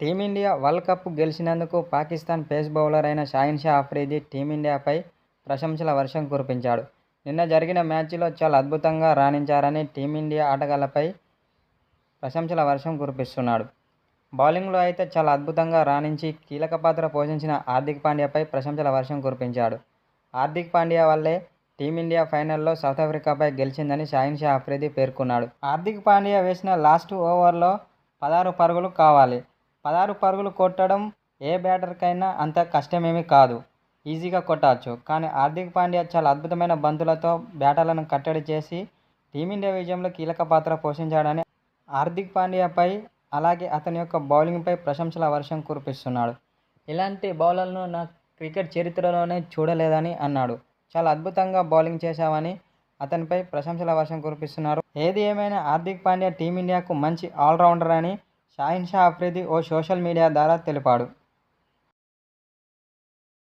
Team India world cup గెలిచినందుకు Pakistan pace bowler అయిన షాహిన్ షా అఫ్రిది టీమిండియాపై ప్రశంసల వర్షం కురిపించాడు. నిన్న జరిగిన మ్యాచ్లో చాలా అద్భుతంగా రాణించారని టీమిండియా ఆటగాళ్ళపై ప్రశంసల వర్షం కురిపిస్తున్నాడు. బౌలింగ్లో అయితే చాలా అద్భుతంగా రాణించి కీలక పాత్ర పోషించిన హార్దిక్ పాండ్యాపై ప్రశంసల వర్షం కురిపించాడు. హార్దిక్ పాండ్యా వల్లే టీమిండియా ఫైనల్లో సౌత్ ఆఫ్రికాపై గెలిచిందని షాహిన్ షా అఫ్రిది పేర్కొన్నాడు. హార్దిక్ పాండ్యా వేసిన లాస్ట్ ఓవర్లో పదహారు పరుగులు కావాలి. పదహారు పరుగులు కొట్టడం ఏ బ్యాటర్కైనా అంత కష్టమేమీ కాదు. ఈజీగా కొట్టవచ్చు. కానీ హార్దిక్ పాండ్యా చాలా అద్భుతమైన బంతులతో బ్యాటర్లను కట్టడి చేసి టీమిండియా విజయంలో కీలక పాత్ర పోషించాడని హార్దిక్ పాండ్యాపై అలాగే అతని యొక్క బౌలింగ్పై ప్రశంసల వర్షం కురిపిస్తున్నాడు. ఇలాంటి బౌలర్లను నా క్రికెట్ చరిత్రలోనే చూడలేదని అన్నాడు. చాలా అద్భుతంగా బౌలింగ్ చేశావని అతనిపై ప్రశంసల వర్షం కురిపిస్తున్నారు. ఏది ఏమైనా హార్దిక్ పాండ్యా టీమిండియాకు మంచి ఆల్రౌండర్ అని షాహిన్ షా అఫ్రిది ఓ సోషల్ మీడియా ద్వారా తెలిపాడు.